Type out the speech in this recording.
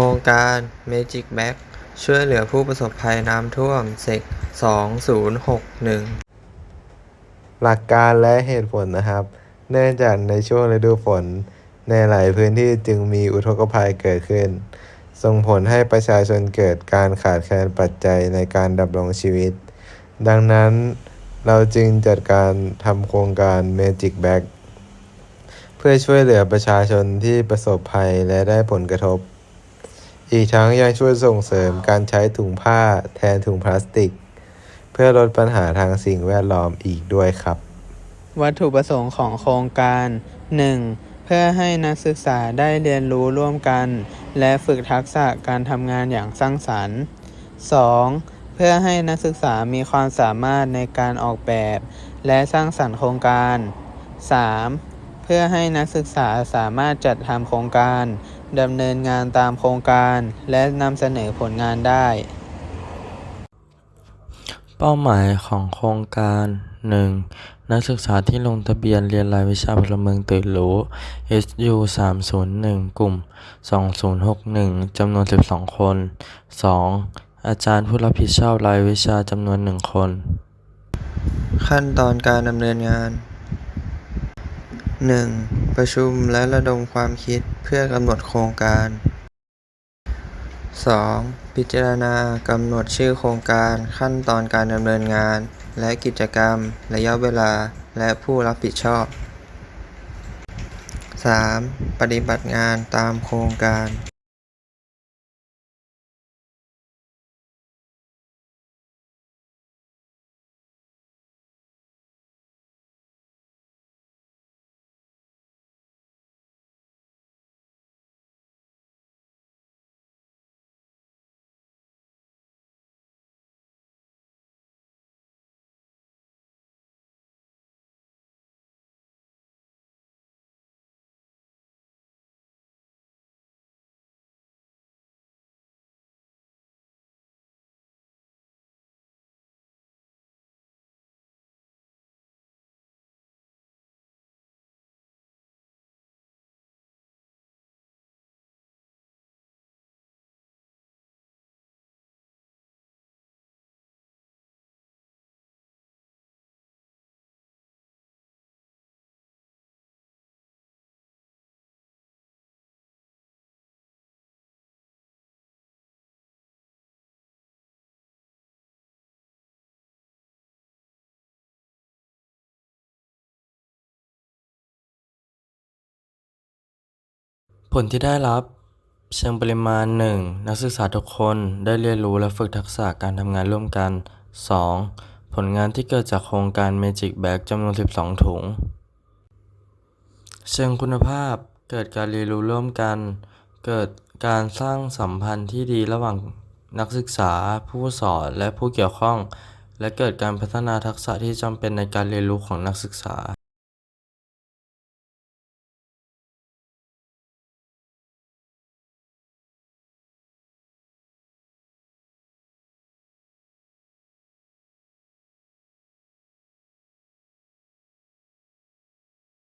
ครงการ Magic Bag ช่วยเหลือผู้ประสบภัยน้ำท่วมเซก2061 หลักการและเหตุผลนะครับ เนื่องจากในช่วงฤดูฝน ในหลายพื้นที่จึงมีอุทกภัยเกิดขึ้น ส่งผลให้ประชาชนเกิดการขาดแคลนปัจจัยในการดำรงชีวิต ดังนั้นเราจึงจัดการทำโครงการ Magic Bag เพื่อช่วยเหลือประชาชนที่ประสบภัยและได้ผลกระทบ อีกทั้งยังช่วยส่งเสริมการใช้ถุงผ้าแทนถุงพลาสติก เพื่อลดปัญหาทางสิ่งแวดล้อมอีกด้วยครับ วัตถุประสงค์ของโครงการ 1. เพื่อให้นักศึกษาได้เรียนรู้ร่วมกัน และฝึกทักษะการทำงานอย่างสร้างสรรค์ 2. เพื่อให้นักศึกษามีความสามารถในการออกแบบ และสร้างสรรค์โครงการ 3. เพื่อให้นักศึกษาสามารถจัดทำโครงการ ดำเนินงานตามโครงการและนำเสนอผลงานได้ เป้าหมายของโครงการ 1. นักศึกษาที่ลงทะเบียนเรียนรายวิชาพลเมืองตื่นรู้ SU 301 กลุ่ม 2061 จำนวน 12 คน 2. อาจารย์ผู้รับผิดชอบรายวิชาจำนวน 1 คน ขั้นตอนการดำเนินงาน 1. ประชุมและระดมความคิด เพื่อกำหนดโครงการ 2. พิจารณากำหนดชื่อโครงการขั้นตอนการดำเนินงาน และกิจกรรม ระยะเวลา และผู้รับผิดชอบ 3. ปฏิบัติงานตามโครงการ ผลที่ได้รับ เชิงปริมาณ 1. นักศึกษาทุกคนได้เรียนรู้และฝึกทักษะการทำงานร่วมกัน 2. ผลงานที่เกิดจากโครงการ Magic Bag จำนวน 12 ถุง เชิงคุณภาพ เกิดการเรียนรู้ร่วมกัน เกิดการสร้างสัมพันธ์ที่ดีระหว่างนักศึกษา ผู้สอนและผู้เกี่ยวข้อง และเกิดการพัฒนาทักษะที่จำเป็นในการเรียนรู้ของนักศึกษา